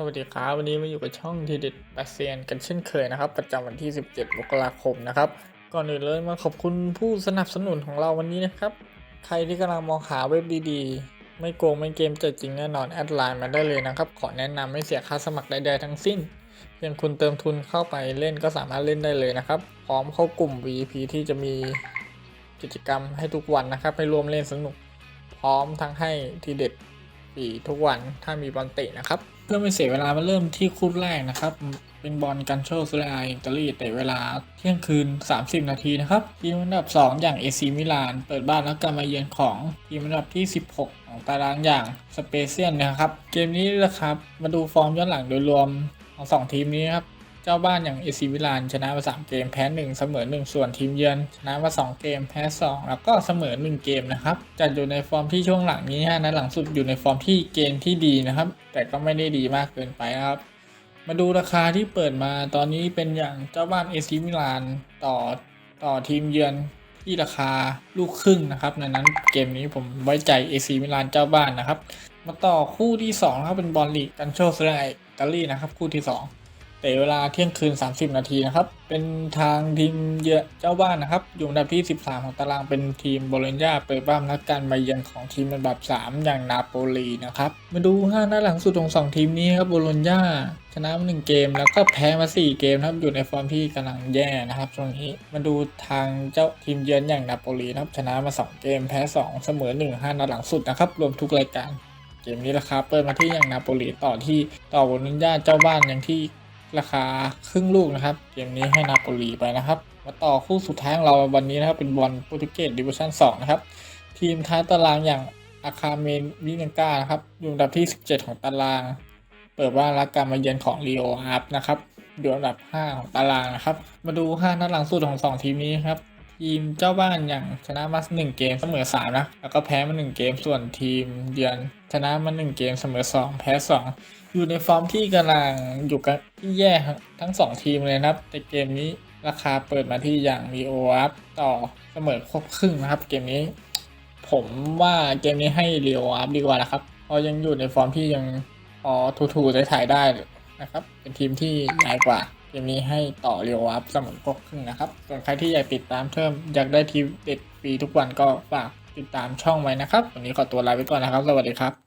สวัสดีครับวันนี้มาอยู่กับช่องทีเด็ดแปเซียนกันเช่นเคยนะครับ ประจำวันที่ 17 มกราคมนะครับ ก่อนอื่นเลยมาขอบคุณผู้สนับสนุนของเราวันนี้นะครับ ใครที่กำลังมองหาเว็บดีๆ ไม่โกงไม่เกมแต่จริงแน่นอนแอดไลน์มาได้เลยนะครับ ขอแนะนำไม่เสียค่าสมัครใดๆทั้งสิ้นเพียงคุณเติมทุนเข้าไปเล่นก็สามารถเล่นได้เลยนะครับ พร้อมเข้ากลุ่ม VIP ที่จะมีกิจกรรมให้ทุกวันนะครับให้ร่วมเล่นสนุก พร้อมทั้งให้ทีเด็ดฟรีทุกวันถ้ามีบอลเตะนะครับ เพื่อไม่เสียเวลามาเริ่มที่คู่แรกนะครับ เป็นบอลกันโชซุเรอาอิตาลีแต่เวลาเที่ยงคืน 30 นาทีนะครับ ทีมอันดับ 2 อย่างเอซีมิลาน เปิดบ้านแล้วกลับมาเยือนของทีมอันดับที่ 16 ของตารางอย่างสเปเซียนนะครับ เกมนี้นะครับมาดูฟอร์มย้อนหลังโดยรวมของสองทีมนี้นะครับ เจ้าบ้านอย่างเอซีมิลานชนะมา3เกมแพ้1เสมอ1ส่วนทีมเยือน ชนะมา2เกมแพ้2แล้วก็เสมอ1เกมนะครับจัดอยู่ในฟอร์มที่ช่วงหลังนี้ฮะนัดหลังสุดอยู่ในฟอร์มที่เกมที่ดีนะครับ แต่ก็ไม่ได้ดีมากเกินไปนะครับมาดูราคาที่เปิดมาตอนนี้เป็นอย่างเจ้าบ้านเอซีมิลานต่อต่อทีมเยือนที่ราคาลูกครึ่งนะครับดังนั้นเกมนี้ผมไว้ใจเอซีมิลานเจ้าบ้านนะครับ มาต่อคู่ที่2นะครับเป็นบอลลีกกันโชสไลอิตาลีนะครับคู่ที่ 2 แต่เวลาเที่ยงคืน 30 นาทีนะครับ เป็นทางทีมเยือเจ้าบ้านนะครับ อยู่อันดับที่ 13 ของตารางเป็นทีมโบโลญญาเปิดบ้านนัดการมาเยือนของทีมอันดับ 3 อย่างนาโปลีนะครับ มาดู5หน้าหลังสุดของ2ทีมนี้ครับโบโลญญาชนะมา1เกมแล้วก็แพ้มา 4 เกมครับอยู่ในฟอร์มที่กำลังแย่นะครับช่วงนี้มาดูทางเจ้าทีมเยือนอย่างนาโปลีนะครับชนะมา 2 เกมแพ้ 2 เสมอ1 5นัดหลังสุดนะครับรวมทุกรายการเกมนี้ราคาเปิดมาที่อย่างนาโปลีต่อที่ต่อโบโลญญาเจ้าบ้านอย่างที่ ราคาครึ่งลูกนะครับ เกมนี้ให้นาโปลีไปนะครับ มาต่อคู่สุดท้ายของเราวันนี้นะครับ เป็นบอลโปรตุเกสดิวิชั่น2นะครับ ทีมท้ายตารางอย่างอาคาเมนวิเนกานะครับ อยู่อันดับที่ 17 ของตาราง เปิดว่านรับการมาเยือนของลีโออาร์ฟนะครับอยู่อันดับ 5 ของตารางนะครับ มาดู 5 นัดหลังสุดของ 2 ทีมนี้ครับ ทีมเจ้าบ้านอย่างชนะมา1เกมเสมอ3นะ แล้วก็แพ้มา1เกมส่วนทีมเยือนชนะมา1เกมเสมอ2แพ้2องอยู่ในฟอร์มที่กำลังอยู่กันที่แย่ทั้ง2ทีมเลยนะครับ แต่เกมนี้ราคาเปิดมาที่อย่างมีโออัพต่อเสมอครบครึ่งนะครับ เกมนี้ ผมว่าเกมนี้ให้เรียวอัพดีกว่านะครับเพราะยังอยู่ในฟอร์มที่ยังพอทูๆถ่ายได้นะครับ เป็นทีมที่ใหญ่กว่า เกมนี้ให้ต่อเรียวอัพเสมอครบครึ่งนะครับ ส่วนใครที่อยากติดตามเพิ่มอยากได้ทีเด็ดฟรีทุกวันก็ฝากติดตามช่องไว้นะครับ วันนี้ขอตัวลาไปก่อนนะครับ สวัสดีครับ